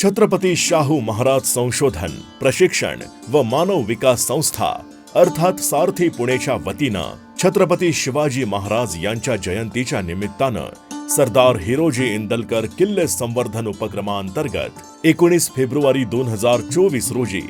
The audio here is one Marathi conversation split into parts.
छत्रपती शाहू महाराज संशोधन प्रशिक्षण व मानव विकास संस्था अर्थात सारथी पुणेच्या वतीनं छत्रपती शिवाजी महाराज यांच्या जयंतीच्या निमित्तानं सरदार हिरोजी इंदलकर किल्ले संवर्धन उपक्रमांतर्गत एकोणीस फेब्रुवारी दोन हजार चोवीस रोजी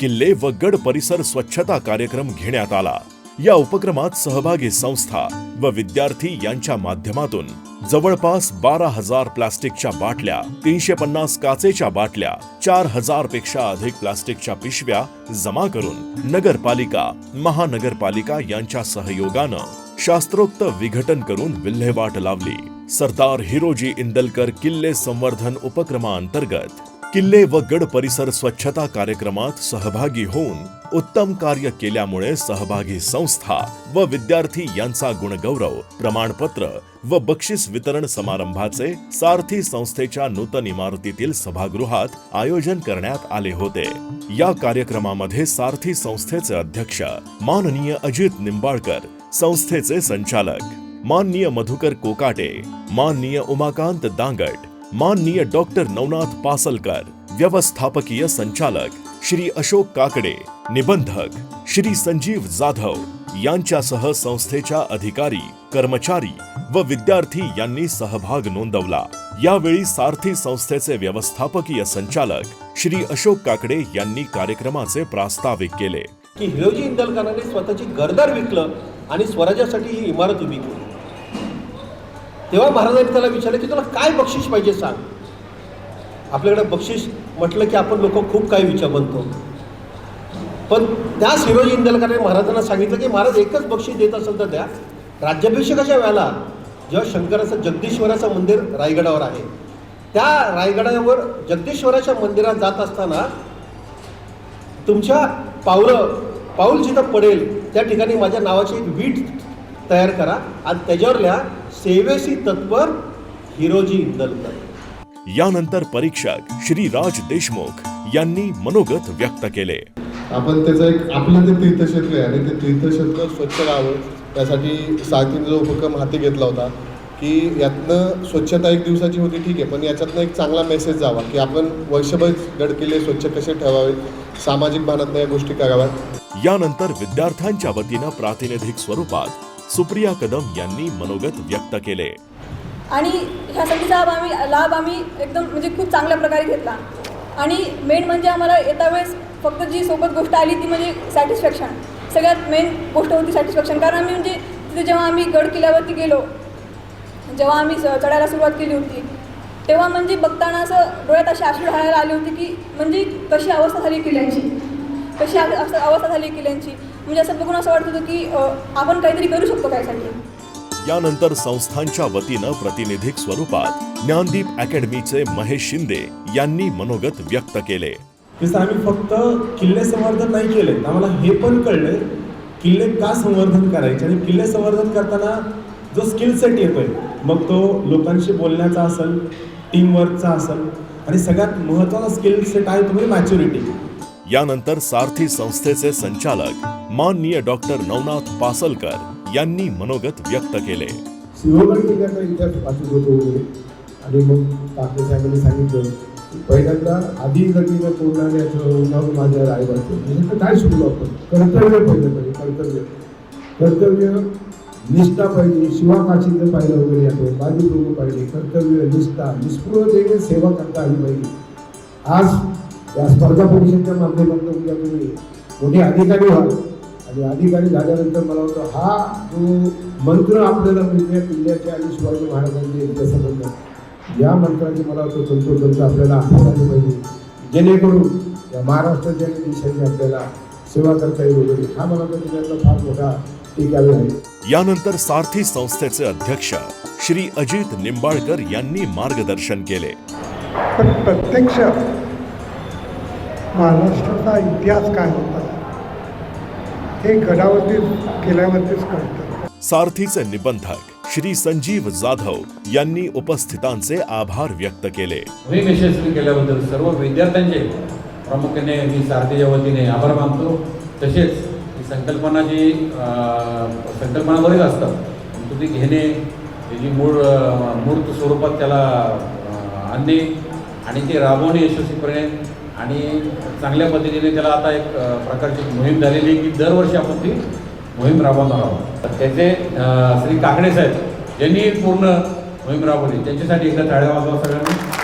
किल्ले व गड परिसर स्वच्छता कार्यक्रम घेण्यात आला. या उपक्रमात सहभागी संस्था व विद्यार्थी यांच्या माध्यमातून जवळपास बारा हजार प्लास्टिकच्या बाटल्या तीनशे पन्नास काचेच्या बाटल्या चार हजारपेक्षा अधिक प्लास्टिकच्या पिशव्या जमा करून नगरपालिका महानगरपालिका यांच्या सहयोगानं शास्त्रोक्त विघटन करून विल्हेवाट लावली. सरदार हिरोजी इंदलकर किल्ले संवर्धन उपक्रमाअंतर्गत किल्ले व गड परिसर स्वच्छता कार्यक्रमात सहभागी होऊन उत्तम कार्य केल्यामुळे सहभागी संस्था व विद्यार्थी यांचा गुणगौरव प्रमाणपत्र व बक्षीस वितरण समारंभाचे सारथी संस्थेच्या नूतन इमारतीतील सभागृहात आयोजन करण्यात आले होते. या कार्यक्रमामध्ये सारथी संस्थेचे अध्यक्ष माननीय अजित निंबाळकर संस्थेचे संचालक माननीय मधुकर कोकाटे माननीय उमाकांत दांगट माननीय डॉक्टर नवनाथ पासलकर व्यवस्थापकीय संचालक श्री अशोक काकडे निबंधक श्री संजीव जाधव यांच्यासह संस्थेच्या अधिकारी कर्मचारी व विद्यार्थी यांनी सहभाग नोंदवला. यावेळी सारथी संस्थेचे व्यवस्थापकीय संचालक श्री अशोक काकडे यांनी कार्यक्रमाचे प्रास्ताविक केले. की हिरोजी इंदलकरांनी स्वतःची गरदार विकलं आणि स्वराज्यासाठी ही इमारत उभी केली. तेव्हा महाराजांनी त्याला विचारलं की तुला काय बक्षीस पाहिजे सांग? आपल्याकडे बक्षीस म्हटलं की आपण लोक खूप काही विचार बनतो. पण त्या शिरोजी इंदलकरांनी महाराजांना सांगितलं की महाराज एकच बक्षीस देत असेल तर द्या. राज्याभिषेकाच्या वेळेला जेव्हा शंकराचं जगदीश्वराचं मंदिर रायगडावर आहे त्या रायगडावर जगदीश्वराच्या मंदिरात जात असताना तुमच्या पावलं पाऊल जिथं पडेल त्या ठिकाणी माझ्या नावाची एक वीट तयार करा. आणि त्याच्यावर लिहा सेवेसी तत्पर हिरोजी इंदलकर यानंतर परीक्षक श्री राज देशमुख यांनी मनोगत व्यक्त केले. आपण त्याचं एक आपलं ते तीर्थक्षेत्र आहे आणि ते तीर्थक्षेत्र स्वच्छ राहावं त्यासाठी सारथीने जो उपक्रम हाती घेतला होता की यातनं स्वच्छता एक दिवसाची होती ठीक आहे पण याच्यातनं एक चांगला मेसेज जावा की आपण वर्षभर गड किल्ले स्वच्छ कसे ठेवावेत सामाजिक भानातनं या गोष्टी कराव्यात. यानंतर विद्यार्थ्यांच्या वतीनं प्रातिनिधिक स्वरूपात सुप्रिया कदम यांनी मनोगत व्यक्त केले. आणि ह्यासाठीचा लाभ आम्ही लाभ आम्ही एकदम म्हणजे खूप चांगल्या प्रकारे घेतला. आणि मेन म्हणजे आम्हाला येता वेळेस फक्त जी सोबत गोष्ट आली ती म्हणजे सॅटिस्फॅक्शन सगळ्यात मेन गोष्ट होती सॅटिस्फॅक्शन कारण आम्ही म्हणजे तिथे जेव्हा आम्ही गड किल्ल्यावरती गेलो जेव्हा आम्ही चढायला सुरुवात केली होती तेव्हा म्हणजे बघताना असं डोळ्यात अशी आशू राहायला आली होती की म्हणजे कशी अवस्था झाली किल्ल्यांची. कशी अवस्था झाली किल्ल्यांची. म्हणजे असं बघून असं वाटत होतं की आपण काहीतरी करू शकतो कायसाठी यानंतर संस्थांच्या वतीनं प्रतिनिधिक स्वरूपात ज्ञानदीप अकॅडमीचे महेश शिंदे यांनी मनोगत व्यक्त केले. आम्ही फक्त किल्ले संवर्धन नाही केले. आम्हाला हे पण कळले किल्ले का संवर्धन करायचे? आणि किल्ले संवर्धन करताना जो स्किल सेट येतोय मग तो लोकांशी बोलण्याचा असेल टीमवर्कचा असेल आणि सगळ्यात महत्त्वाचा स्किल सेट आहे तो म्हणजे मॅच्युरिटी यानंतर सारथी संस्थेचे संचालक माननीय डॉक्टर नवनाथ पासलकर यांनी मनोगत व्यक्त केले. होतो. आणि मग काकडे साहेबांनी सांगितलं पहिल्यांदा आधी गतीनं पूर्ण नाव माझ्या रायबाचं म्हणजे काय शिकलो आपण? कर्तव्य पहिलं पाहिजे कर्तव्य. कर्तव्य निष्ठा पाहिजे शिवाकाशीचं पाहिलं वगैरे आपण बाजीप्रभू पाहिजे कर्तव्य निष्ठा निस्पृहतेने सेवा करता आली पाहिजे. आज या स्पर्धा परीक्षेच्या माध्यमातून उद्या तुम्ही मोठे अधिकारी व्हाल आणि अधिकारी झाल्यानंतर मला वाटतं हा जो मंत्र आपल्याला मिळते किल्ल्याच्या आणि शिवाजी महाराजांच्या यांच्यासंबंध या मंत्राची मला वाटतं तंतोतंत आपल्याला आठवण आली पाहिजे. जेणेकरून या महाराष्ट्राच्या देशाची आपल्याला सेवा करता येईल वगैरे हा मला वाटतं त्याच्यातला फार मोठा टिकावे आहे. यानंतर सारथी संस्थेचे अध्यक्ष श्री अजित निंबाळकर यांनी मार्गदर्शन केले. पण प्रत्यक्ष महाराष्ट्राचा इतिहास काय होता? हे गडावरतीच केल्यावरतीच कळतं. सारथीचे निबंधक श्री संजीव जाधव यांनी उपस्थितांचे आभार व्यक्त केले. मोहीम यशस्वी केल्याबद्दल सर्व विद्यार्थ्यांचे प्रामुख्याने मी सारथीच्या वतीने आभार मानतो. तसेच ही संकल्पना जी अं, संकल्पना बरीच असतात परंतु ती घेणे त्याची मूळ मूर्त स्वरूपात त्याला आणणे आणि ते राबवणे यशस्वीपणे आणि चांगल्या पद्धतीने त्याला आता एक प्रकारची मोहीम झालेली आहे की दरवर्षी आपण ती मोहीम राबवणार आहोत. त्याचे श्री काकडे साहेब यांनी पूर्ण मोहीम राबवली. त्यांच्यासाठी एकदा टाळ्या वाजवा सगळ्यांनी.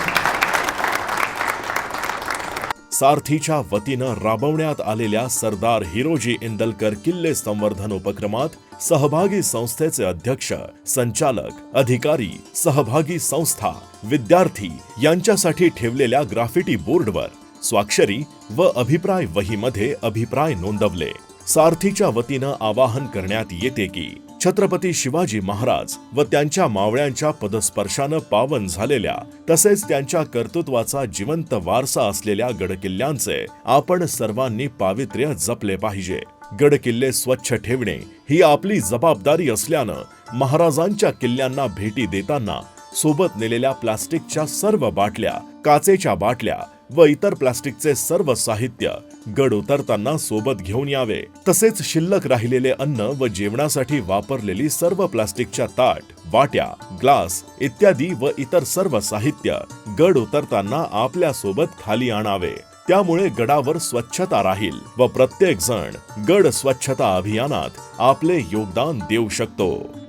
सारथीच्या वतीनं राबवण्यात आलेल्या सरदार हिरोजी इंदलकर किल्ले संवर्धन उपक्रमात सहभागी संस्थेचे अध्यक्ष संचालक अधिकारी सहभागी संस्था विद्यार्थी यांच्यासाठी ठेवलेल्या ग्राफिटी बोर्डवर स्वाक्षरी व अभिप्राय वहीमध्ये अभिप्राय नोंदवले. सारथीच्या वतीनं आवाहन करण्यात येते की छत्रपती शिवाजी महाराज व त्यांच्या मावळ्यांच्या पदस्पर्शानं पावन झालेल्या तसेच त्यांच्या कर्तृत्वाचा जिवंत वारसा असलेल्या गडकिल्ल्यांचे आपण सर्वांनी पावित्र्य जपले पाहिजे. गडकिल्ले स्वच्छ ठेवणे ही आपली जबाबदारी असल्यानं महाराजांच्या किल्ल्यांना भेटी देताना सोबत नेलेल्या प्लास्टिकच्या सर्व बाटल्या काचेच्या बाटल्या व इतर प्लास्टिकचे सर्व साहित्य गड उतरताना सोबत घेऊन यावे. तसेच शिल्लक राहिलेले अन्न व जेवणासाठी वापरलेली सर्व प्लास्टिकच्या ताट वाट्या ग्लास इत्यादी व इतर सर्व साहित्य गड उतरताना आपल्यासोबत खाली आणावे. त्यामुळे गडावर स्वच्छता राहील व प्रत्येक जण गड स्वच्छता अभियानात आपले योगदान देऊ शकतो.